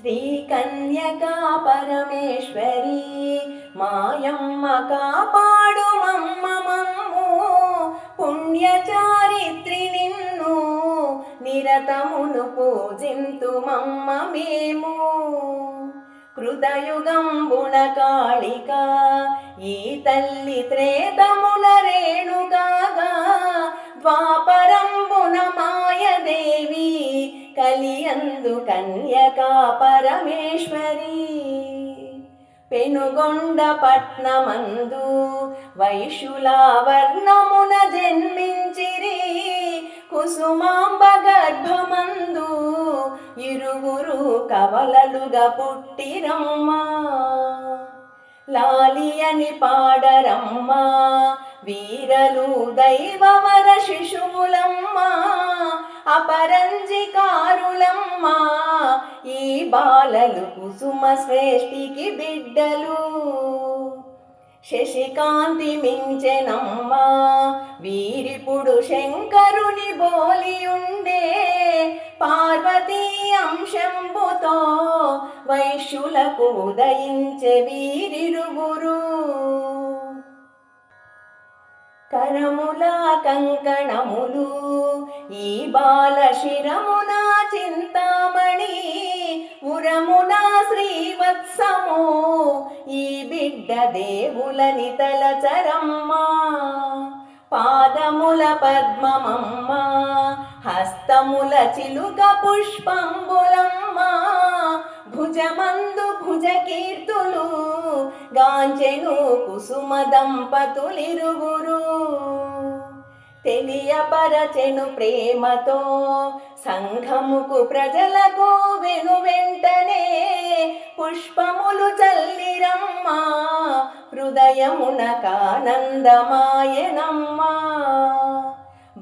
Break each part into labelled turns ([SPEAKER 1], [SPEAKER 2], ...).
[SPEAKER 1] శ్రీకన్యకా పరమేశ్వరి మాయమ్మ కాపాడు మమ్మ మమ్ము పుణ్యచారిత్రి నిన్ను నిరతమును పూజింతు మమ్మ మేము. కృతయుగంబుణ కాళిక ఈ తల్లి త్రేతమున రేణుకాగా ద్వాపరంబున మాయదేవి కలియందు కన్యకా పరమేశ్వరి. పెనుగొండ పట్నమందు వైశుల వర్ణమున జన్మించిరి. కుసుమాంబ గర్భమందు ఇరువురు కవలలుగా పుట్టిరమ్మా. లాలి అని పాడరమ్మా వీరలు దైవవర శిశువులమ్మా. అపరంజికారులమ్మా ఈ బాలలు కుసుమ శ్రేష్ఠికి బిడ్డలు. శశికాంతి మించెనమ్మా వీరిపుడు శంకరుని బోలియుండే. పార్వతీ అంశంబుతో వైశ్యులకు ఉదయించే వీరిరువురు. కరముల కంకణములు ఈ బాల శిరమున చింతామణి ఉరమున శ్రీవత్సము ఈ బిడ్డ దేవులని తలచరమ్మా. పాదముల పద్మమమ్మ హస్తముల చిలుక పుష్పంబులమ్మ భుజమందు భుజ కీర్తులు గాంచెను కుసుమ దంపతులిరువురు తెలియపరచెను ప్రేమతో సంఘముకు ప్రజలకు వెను వెంటనే పుష్పములు చల్లిరమ్మా. హృదయమున కానందమాయనమ్మా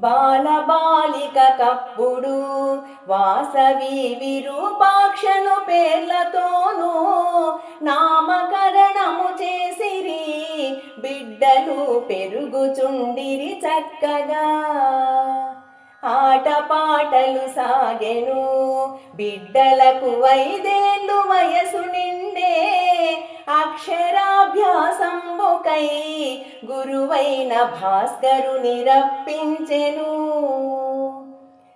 [SPEAKER 1] బాలబాలిక కప్పుడు వాసవి విరూపాక్షను పేర్లతోనూ నామకరణము చేసిరి. బిడ్డలు పెరుగుచుండిరి చక్కగా. ఆటపాటలు సాగెను. బిడ్డలకు ఐదేళ్ళు వయసు నిండే అక్షరాభ్యాసంబుకై గురువైన భాస్కరుని రప్పించెను.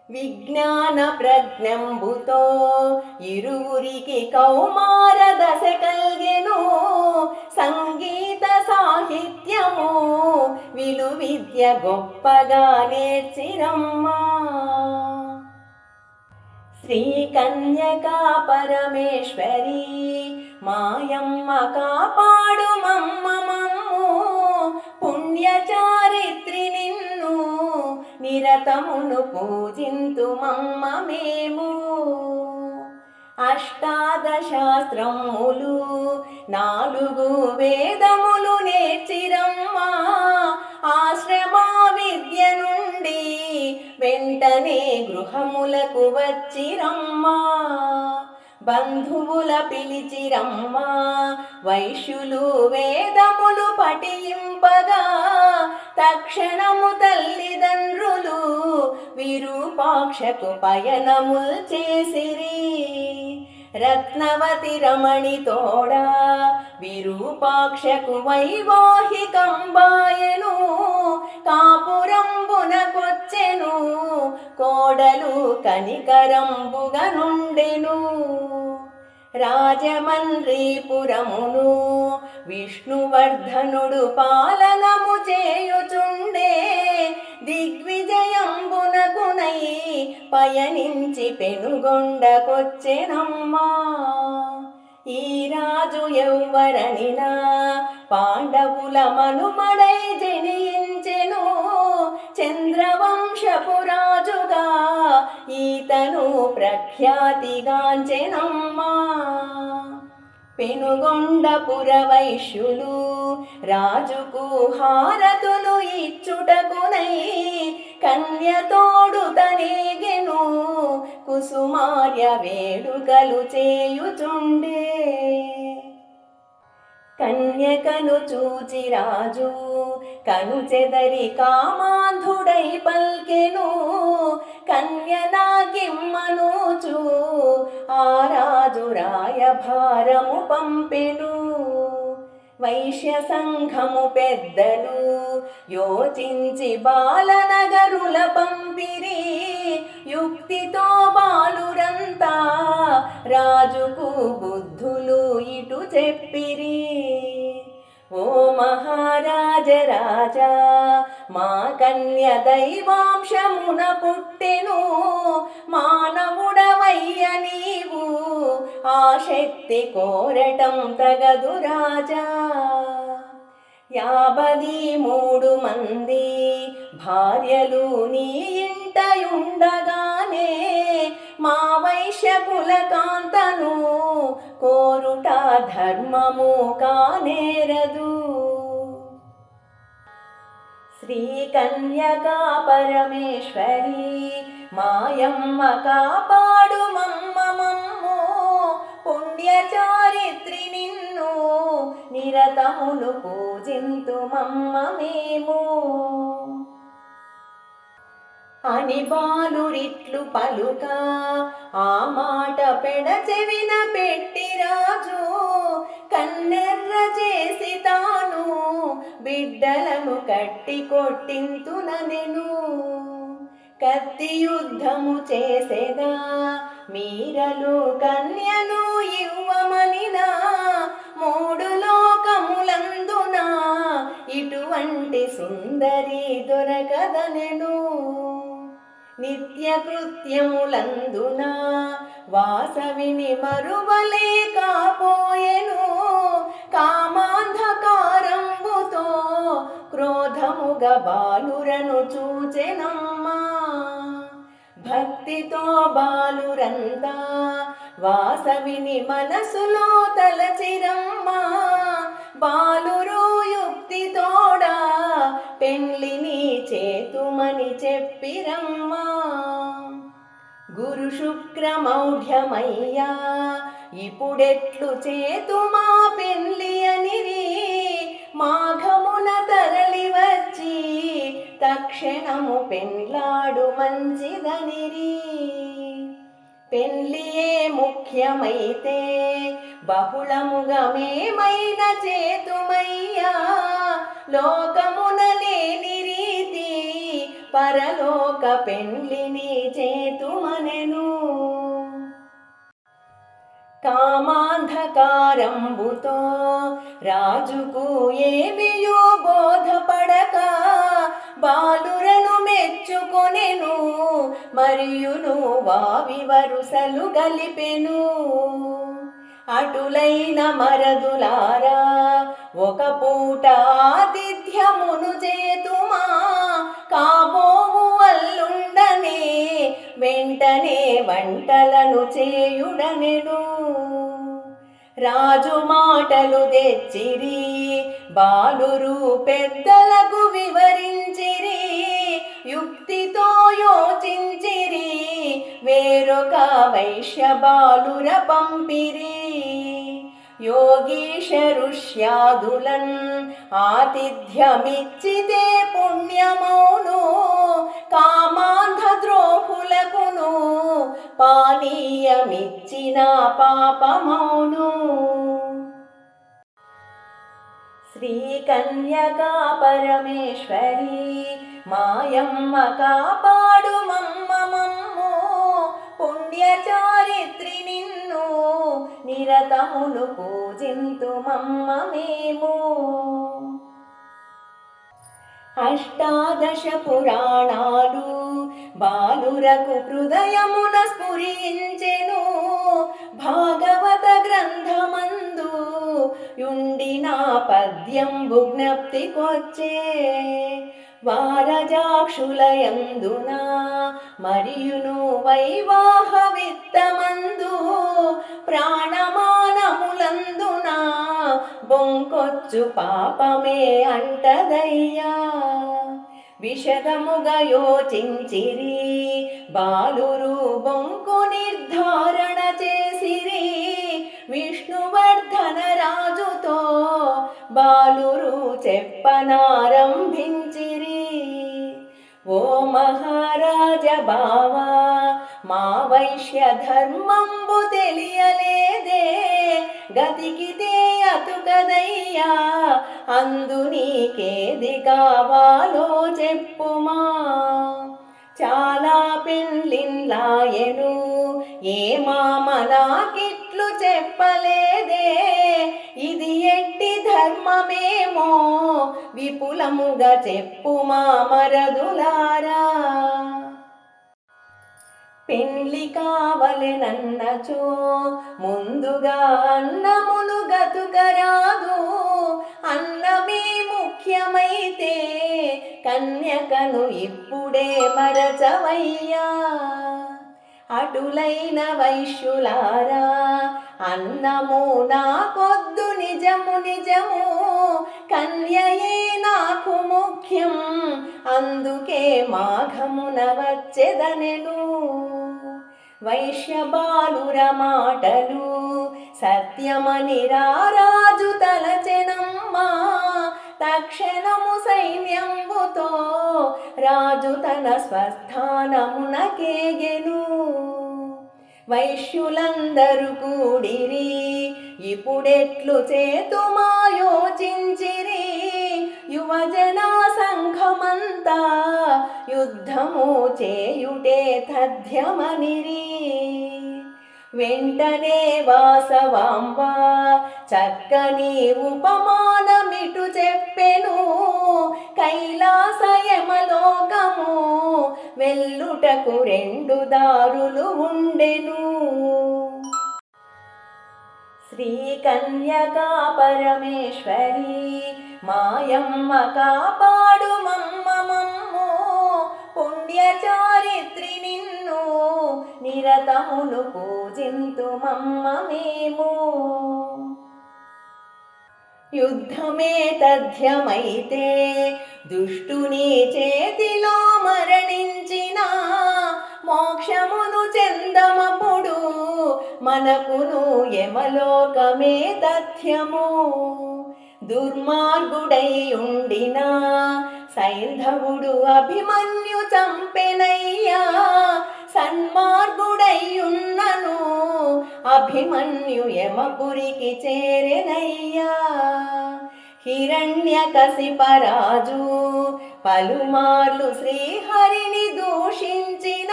[SPEAKER 1] విజ్ఞాన ప్రజ్ఞంబుతో ఇరువురికి కౌమార దశ కల్గెను. సంగీత సాహిత్యము విలు విద్య గొప్పగా నేర్చిరమ్మా. శ్రీ కన్యకా పరమేశ్వరి మాయమ్మ కాపాడు మమ్మ మమ్ము. పుణ్యచారిత్రి నిన్న నిరతమును పూజింతు మమ్మ మేము అష్టాదశాస్త్రములు నాలుగు వేదములు నేర్చిరమ్మా. ఆశ్రమా విద్య నుండి వెంటనే గృహములకు వచ్చిరమ్మా. బంధువుల పిలిచిరమ్మా వైశ్యులు వేదములు పఠింపగా తక్షణము తల్లిదండ్రులు విరూపాక్షకు పయనముల్ చేసిరి. రత్నవతి రమణి తోడా విరూపాక్షకు వైవాహికంబాయను కాపురంబునకొచ్చెను కోడలు కనికరంబుగనుండెను రాజమండ్రీపురమును విష్ణువర్ధనుడు పాలనము చేయుచుండే. దిగ్విజయంబునకునై పయనించి పెనుగొండకొచ్చెనమ్మా. ఈ రాజు ఎవ్వరనినా పాండవుల మనుమడై జనించెను. చంద్రవంశపు రాజుగా ఈతను ప్రఖ్యాతిగాంచెనమ్మా. పెనుగొండపుర వైశ్యులు రాజుకు హారతులు ఇచ్చుటకునై కన్యతోడు తనేగెను కుసుమార్య వేడుకలు చేయుచుండే. కన్యకను చూచి రాజు కను చెదరి కామాంధుడై పల్కెను కన్య నాకిమ్మనూచు ఆ రాజు రాయభారము పంపెను. వైశ్య సంఘము పెద్దలు యోచించి బాలనగరుల పంపిరి. యుక్తితో బాలురంతా రాజుకు బుద్ధులు ఇటు చెప్పిరి. ఓ మహారాజ రాజా మా కన్య దైవాంశమున పుట్టెను. మానవుడవయ్య ఆ శక్తి కోరటం తగదు రాజా. యాభది మూడు మంది భార్యలు నీ ఇంటయుండగానే మా వైశ్యకుల కాంతను కోరుట ధర్మము కానేరదు. శ్రీ కన్యకా పరమేశ్వరి మాయమ్మ కాపాడు మమ్మ పుణ్యచారిత్రి నిన్ను నిరతములు పూజింతు మమ్మ మేము అని బాలురిట్లు పలుక ఆ మాట పెడచెవిన పెట్టి రాజు కన్నెర్ర చేసి తాను బిడ్డలను కట్టి కొట్టింతుననెను కత్తి యుద్ధము చేసేదా మీరలు కన్యను ఇవ్వమనినా మూడు లోకములందున? ఇటువంటి సుందరి దొరకదనెను నిత్య కృత్యములందున వాసవిని మరువలే కాపోయెను కామాంధకారంబుతో క్రోధముగ బాలురను చూచెనమ్మా. భక్తితో బాలురందా వాసవిని మనసులో తలచిరమ్మా బాలురు యుక్తితోడా పెండ్లిని చేతుమని చెప్పిరమ్మా. గురు శుక్రమౌఢ్యమయ్యా ఇప్పుడెట్లు చేతుమా పెండ్లి అనిరి మాఘమున తరలి వచ్చి తక్షణము పెండ్లాడు మంచిదనిరి పెండ్లియే ముఖ్యమైతే బహుళముగా మేమైన చేతుమయ్యా. లోకమున లేని రీతి పరలోక పెండ్లిని చేతుమనెను. కామాంధకారంబుతో రాజుకు ఏమియో బోధపడక బాలురను మెచ్చుకొనెను మరియును వావి వరుసలు గలిపెను. అటులైన మరదులారా ఒక పూట ఆతిథ్యమును చేతుమా? కాబోవు అల్లుండనే వెంటనే వంటలను చేయుడనెను. రాజు మాటలు తెచ్చిరి బాలురు పెద్దలకు వివరించిరి. యుక్తితో యోచించిరి వేరొక వైశ్య బాలుర పంపిరి. యోగీశ ఋష్యాదులన్ ఆతిథ్యమిచ్చితే పుణ్యమౌను కామాంధ ద్రోహులకును పానీయమిచ్చిన పాపమౌను. శ్రీకన్యకా పరమేశ్వరీ మాయమ్మ కాపాడు మమ్మ మమ్ము. పుణ్యచారిత్రి నిన్ను నిరతములు పూజింతు మమ్మ మేము. అష్టాదశ పురాణాలు బాలురకు హృదయమున స్ఫురించెను. భాగవత గ్రంథమందు యుండిన పద్యం జ్ఞప్తికొచ్చే. వారజాక్షులయందున? మరియును వైవాహ విత్తమందు ప్రాణమానములందున? బొంకొచ్చు పాపమే అంటదయ్యా. విషదముగా యోచించిరి బాలురు బొంకు నిర్ధారణ చేసిరి విష్ణువర్ధన రాజుతో బాలురు చెప్పనారంభించిరి. ఓ మహారాజ బావా మా వైశ్య ధర్మంబు తెలియలేదే. గతికితే అతుకదయ్యా అందు నీకేది కావాలో చెప్పుమా. చాలా పెళ్ళిన్లాయను ఏ మామలా నాకిట్లు చెప్పలే ధర్మమేమో విపులముగా చెప్పుమా మరదులారా. పెళ్ళి కావలెనన్నచో ముందుగా అన్నమును గతుకరాదు. అన్నమే ముఖ్యమైతే కన్యకను ఇప్పుడే మరచవయ్యా. అటులైన వైశ్యులారా అన్నము నా పొద్దు నిజము నిజము. కన్యయే నాకు ముఖ్యం అందుకే మాఘమున వచ్చెదనెను. వైశ్యబాలుర మాటలు సత్యమని రారాజు తలచెనమ్మా. తక్షణము సైన్యంబుతో రాజు తన స్వస్థానమునకేగెను. వైశ్యులందరూ కూడిరి. ఇప్పుడెట్లు చేతుమా యోచించిరి యువజన సంఘమంతా యుద్ధము చేయుటే తథ్యమనిరి. వెంటనే వాసవాంబ చక్కని ఉపమా ఉపమానమిటు చెప్పెను. కైలాసయమలోకము వెల్లుటకు రెండు దారులు ఉండెను. శ్రీ కన్యకా పరమేశ్వరి మాయమ్మ కాపాడు మమ్మ మమ్మో. పుణ్యచారిత్రి నిన్ను నిరతమును పూజింతు మమ్మ మేము. యుద్ధమే తథ్యమైతే. దుష్టుని చేతిలో మరణించిన మోక్షమును చెందమపుడు మనకును యమలోకమే తథ్యము. దుర్మార్గుడై ఉండిన సైంధవుడు అభిమన్యు చంపెనయ్యా. సన్మార్గుడయ్యున్నను. అభిమన్యు యమపురికి చేరెనయ్యా. హిరణ్య కసిపరాజు పలుమార్లు శ్రీహరిని దూషించిన.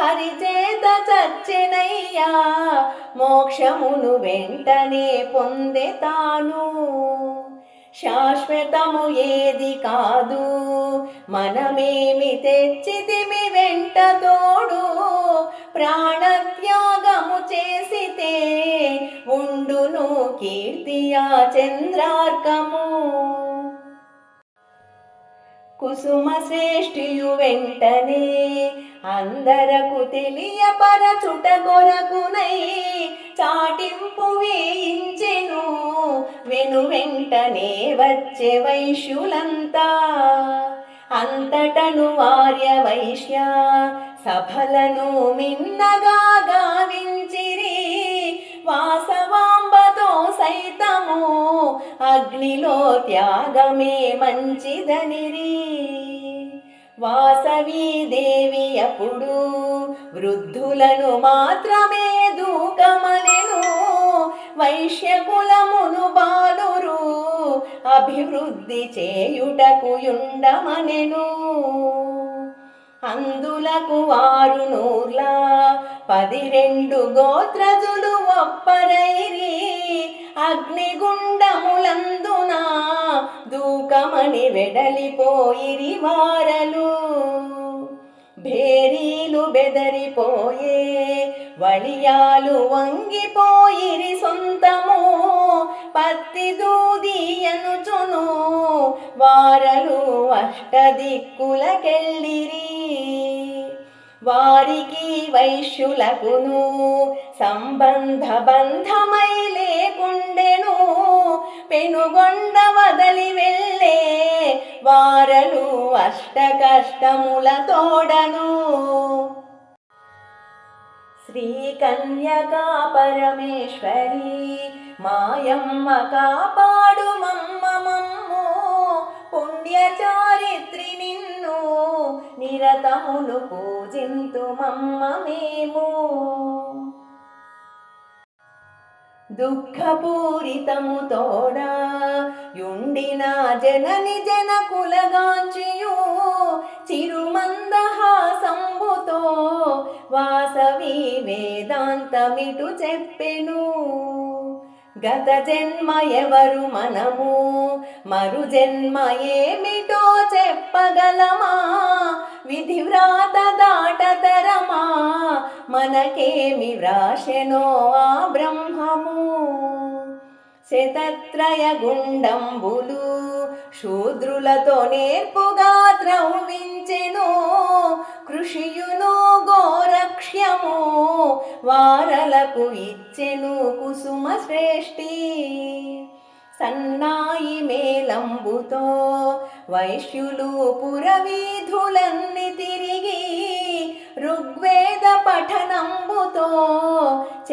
[SPEAKER 1] హరిచేత చచ్చెనయ్యా. మోక్షమును వెంటనే పొందెతాను. శాశ్వతము ఏది కాదు. మనమేమి తెచ్చితిమి వెంట తోడు. ప్రాణత్యాగము చేసితే ఉండును కీర్తియా చంద్రార్కము. కుసుమ శ్రేష్ఠియు వెంటనే అందరకు తెలియపరచుట కొరకునై చాటింపు వేయించెను. వెను వెంటనే వచ్చే వైశ్యులంతా అంతటను వార్య వైశ్య సఫలను మిన్నగా గావించిరి. వాసవాంబతో సైతము అగ్నిలో త్యాగమే మంచిదనిరి. వాసవి దేవి అప్పుడు వృద్ధులను మాత్రమే దూకమనెను. వైశ్యకులమును బాలురు అభివృద్ధి చేయుటకు యుండమనెను. అందులకు వారు నూర్లా పది రెండు గోత్రజులు ఒప్పరైరి అగ్నిగుండములందున దూకమని వెడలిపోయిరి వారలు. భేరీలు బెదరిపోయే వళియాలు వంగిపోయిరి సొంతము. పత్తి దూదియనుచును వారలు అష్టదిక్కులకెళ్ళిరి. వారికి వైశ్యులకును సంబంధ బంధమై లేకుండెను. పెనుగొండ వదలి వెళ్ళే వారలు అష్ట కష్టముల తోడను శ్రీ కన్యకా పరమేశ్వరి మాయమ్మ కాపాడు మమ్మ మమ్ము. పుణ్యచారిత్రి నిన్ను నిరతమును పూజింతు మమ్మ మేము. దుఃఖపూరితము తోడా. యుండిన జనని జనకులగాంచియు చిరుమందహాసంబుతో వాసవి వేదాంతమిటు చెప్పెను. గత జన్మ ఎవరు మనము? మరు జన్మ ఏమిటో చెప్పగలమా? విధి వ్రాత దాటతరమా? మనకేమి వ్రాసెనో ఆ బ్రహ్మ? శతత్రయ గుండంబులు శూద్రులతో నేర్పుగా త్రవ్వించెను కృషియును గోరక్ష్యము వారలకు ఇచ్చెను కుసుమ శ్రేష్ఠి. సన్నాయి మేలంబుతో వైశ్యులు పురవీధులన్నీ తిరిగి ఋగ్వేద పఠనంబుతో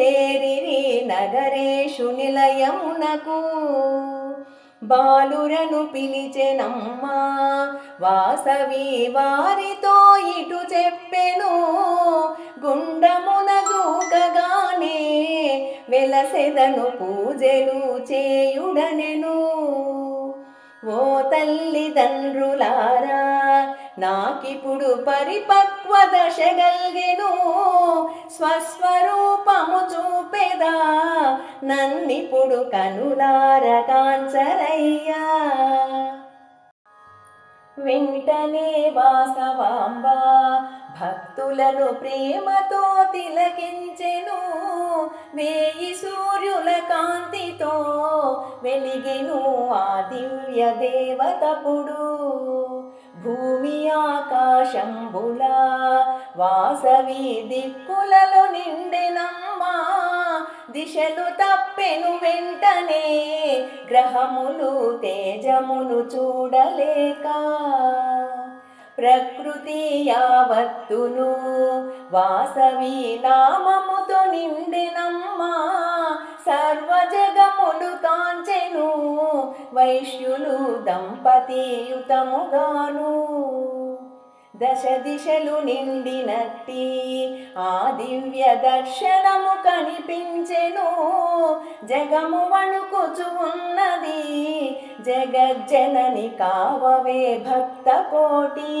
[SPEAKER 1] చేరిరి నగరేషు నిలయమునకు. బాలురను పిలిచెనమ్మా వాసవి వారితో ఇటు చెప్పెను. గుండమున దూకగానే వెలసెదను పూజలు చేయుడనెను. ఓ తల్లిదండ్రులారా నాకిప్పుడు పరిపక్వ దశ గల్గెను స్వస్వరూపము చూపెదా నన్నిప్పుడు కనులార కాంచరయ్యా. వెంటనే వాసవాంబ. భక్తులను ప్రేమతో తిలకించెను. వేయి సూర్యుల కాంతితో వెలిగెను ఆ దివ్య దేవతపుడు. భూమి ఆకాశంబుల వాసవి దిక్కులలో నిండెనమ్మా దిశలు తప్పెను వెంటనే గ్రహములు తేజమును చూడలేక. ప్రకృతి యావత్తును వాసవి నామముతో నిండెనమ్మా. సర్వజగములు కాంచెను వైశ్యులు దంపతియుతముగాను. దశ దిశలు నిండినట్టి ఆ దివ్య దర్శనము కనిపించెను. జగము వణుకుచు ఉన్నది జగజ్జనని కావవే భక్త కోటి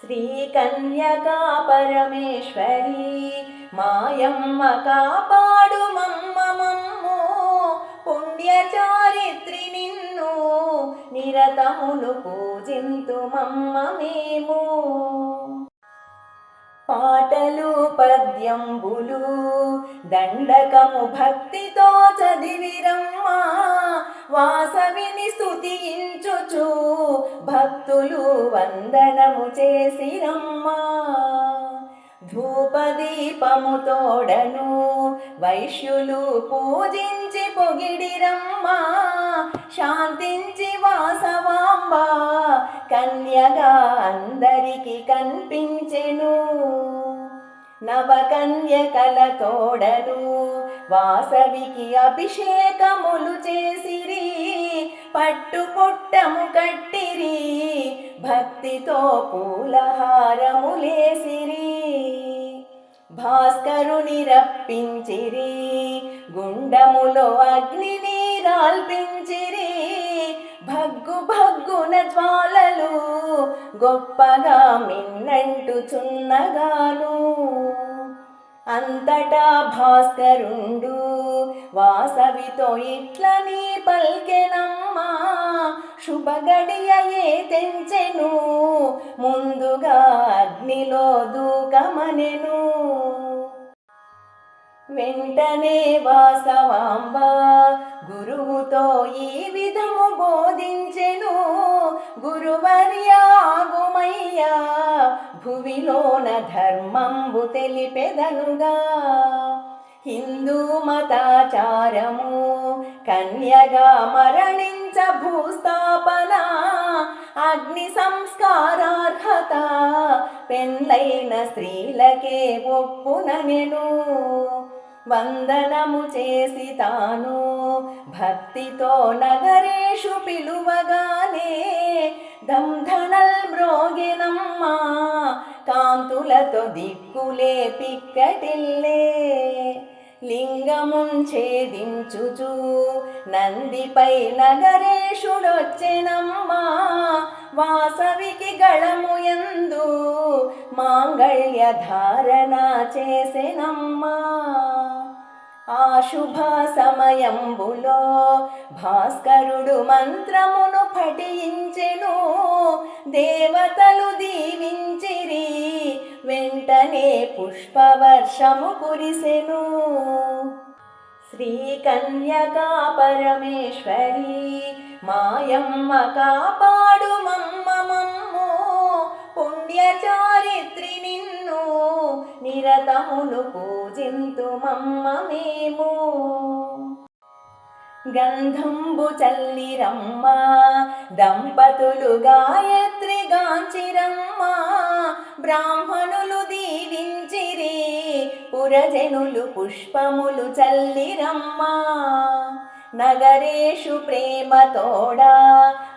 [SPEAKER 1] శ్రీ కన్యకా పరమేశ్వరి మాయమ్మ కాపాడు పుణ్యచారిత్రి నిన్ను నిరతములు పూజింతు మమ్మ మేము. పాటలు పద్యంబులు దండకము భక్తితో చదివిరమ్మా. వాసవిని స్థుతించుచు భక్తులు వందనము చేసిరమ్మా. ధూపదీపము తోడను వైశ్యులు పూజించి పొగిడిరమ్మా శాంతించి వాసవాంబా కన్యగా అందరికి కనిపించెను. నవకన్యకల తోడను వాసవికి అభిషేకములు చేసిరి పట్టు పుట్టము కట్టిరి భక్తితో పూలహారములేసిరి. భాస్కరుని రప్పించిరి గుండములో అగ్నిని రాల్పించిరి భగ్గు భగ్గున జ్వాలలు గొప్పగా మిన్నంటుచున్నగాను. అంతటా భాస్కరుండు వాసవితో ఇట్లని పల్కెనమ్మా. శుభగడియయే తెంచెను ముందుగా అగ్నిలో దూకమనెను. వెంటనే వాసవాంబ గురువుతో ఈ విధము బోధించెను. గురువర్యాగుమయ్యా భువిలోన ధర్మంబు తెలిపెదనుగా. హిందూ మతాచారము కన్యగా మరణించ భూస్థాపన. అగ్ని సంస్కారార్హత. పెళ్ళైన స్త్రీలకే ఒప్పుననెను వందనము చేసి తాను. భక్తితో నగరేషు పిలువగానే. దంధనల్ మ్రోగినమ్మా. కాంతులతో దిక్కులే పిక్కటిల్లే. లింగముంఛేదించుచు నందిపై నగరేషుడొచ్చెనమ్మా వాసవికి గళము ఎందు మాంగళ్య ధారణ చేసెనమ్మా. ఆ శుభ సమయంబులో భాస్కరుడు మంత్రమును పఠించెను దేవతలు దీవించిరి వెంటనే పుష్పవర్షము కురిసెను. శ్రీ కన్యకా పరమేశ్వరి మాయమ్మ కాపాడు మమ్మ మమ్ము పుణ్యచారిత్రి నిన్ను నిరతమును పూజింతు మమ్మ మేము. గంధంబు చల్లిరమ్మ దంపతులు గాయత్రి గాంచిరమ్మ బ్రాహ్మణులు దీవించిరి పురజనులు పుష్పములు చల్లిరమ్మ. నగరేషు ప్రేమతోడా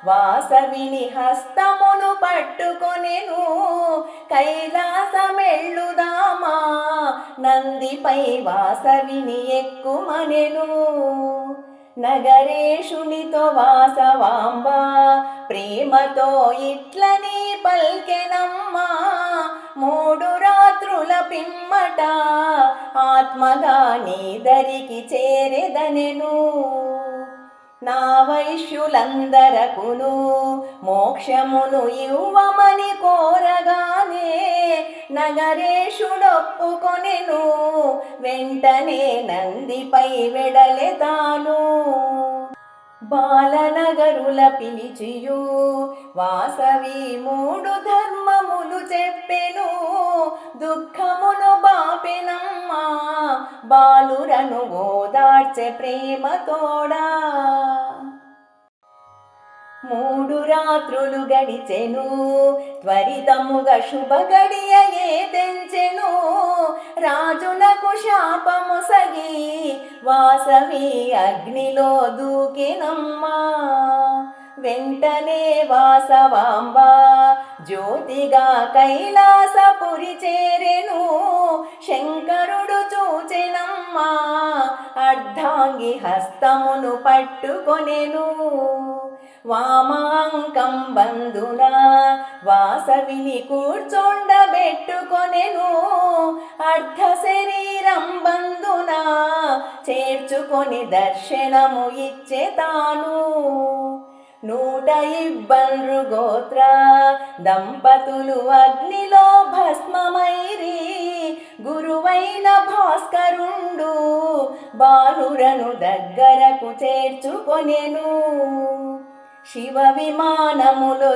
[SPEAKER 1] వాసవిని హస్తమును పట్టుకొనెను. కైలాసమెళ్ళుదామా నందిపై వాసవిని ఎక్కుమనెను. నగరేషునితో వాసవాంబా ప్రేమతో ఇట్లని పల్కెనమ్మా. మూడు రాత్రుల పిమ్మట ఆత్మగా నీ దరికి చేరెదనెను. నా వైశ్యులందరకును మోక్షమును ఇవ్వమని కోరగానే నగరేషుడొప్పుకొనెను వెంటనే నందిపై వెడలెతాను. బాలనగరుల పిలిచియు వాసవి మూడు ఓదార్చె ప్రేమతోడా మూడు రాత్రులు గడిచెను త్వరితముగా శుభ గడియ తెంచెను. రాజునకు శాపము సగి వాసవి అగ్నిలో దూకినమ్మా. వెంటనే వాసవాంబా జ్యోతిగా కైలాసపురి చేరెను. శంకరుడు చూచెనమ్మా అర్ధాంగి హస్తమును పట్టుకొనెను. వామాంకం బంధున వాసవిని కూర్చొండబెట్టుకొనెను. అర్ధ శరీరం బంధున చేర్చుకొని దర్శనము ఇచ్చే తాను నూట ఇబ్బండ్రు గోత్ర. దంపతులు అగ్నిలో భస్మమైరి. గురువైన భాస్కరుండు బాలురను దగ్గరకు చేర్చుకొనెను. శివ విమానములొచ్చెను.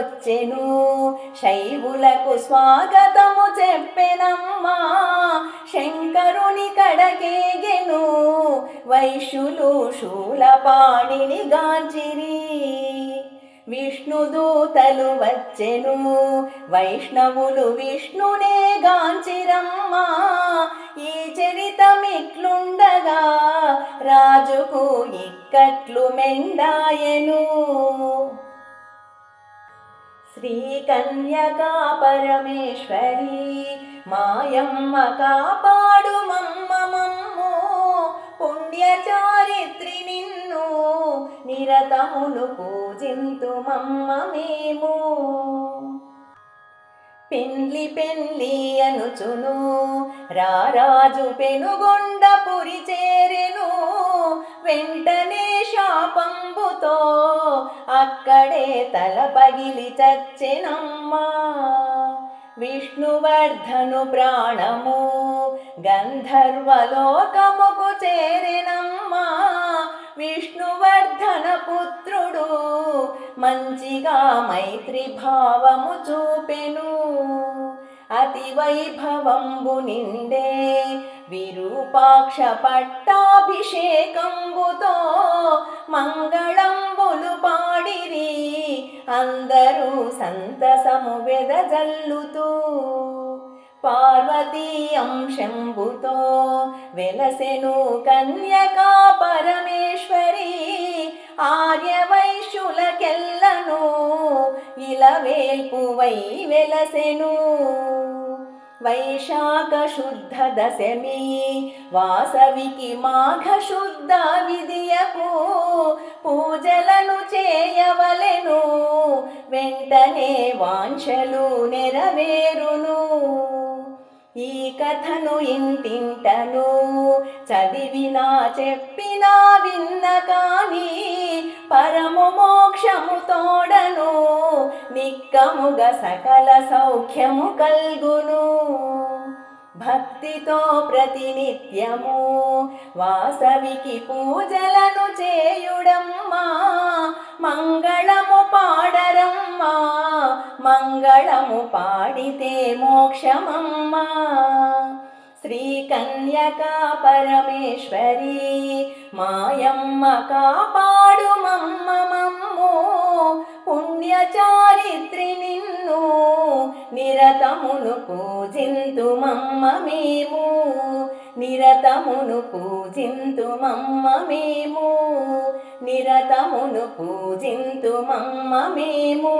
[SPEAKER 1] శైవులకు స్వాగతము చెప్పెనమ్మా. శంకరుని కడకేగెను. వైశ్యులు శూలపాణిని గాంచిరి. విష్ణుదూతలు వచ్చెను. వైష్ణవులు విష్ణునే గాంచిరమ్మా. ఈ చరితమిట్లుండగా రాజుకు ఇక్కట్లు మెండాయను. శ్రీ కన్యకా పరమేశ్వరి మాయమ్మ కాపాడు మమ్మ మమ్ము. పుణ్యచా నిరతమును పూజింతు మమ్మ మేము. పెండ్లి పెండ్లి అనుచును రారాజు పెనుగొండపురి చేరెను. వెంటనే శాపంబుతో అక్కడే తల పగిలి చచ్చెనమ్మా. విష్ణువర్ధను ప్రాణము గంధర్వలోకముకు చేరెనమ్మా. విష్ణువర్ధన పుత్రుడు మంచిగా మైత్రి భావము చూపెను. అతి వైభవంబు నిండే విరూపాక్ష పట్టాభిషేకంబుతో మంగళంబులు పాడిరి అందరూ సంతసము వెదజల్లుతూ. పార్వతీ అంశంబుతో వెలసెను కన్యకా పరమేశ్వరి ఆర్యవైశ్యులకెల్లను ఇలవేల్పువై వెలసెను. వైశాఖ శుద్ధ దశమి వాసవికి మాఘ శుద్ధ విధియకు పూజలను చేయవలెను వెంటనే వాంఛలు నెరవేరును. ఈ కథను ఇంటింటను చదివినా చెప్పినా విన్న కాని పరము మోక్షము తోడను నిక్కముగ సకల సౌఖ్యము కల్గును. భక్తితో ప్రతినిత్యము వాసవికి పూజలను చేయుడమ్మా మంగళ మంగళము పాడితే మోక్షమమ్మా. శ్రీ కన్యకా పరమేశ్వరి మాయమ్మ కాపాడు మమ్మ. మమ్ము పుణ్యచారిత్రి నిన్ను నిరతమును పూజింతు మమ్మ మేము. నిరతమును పూజింతు మమ్మ మేము. నిరతమును పూజింతు మమ్మ మేము.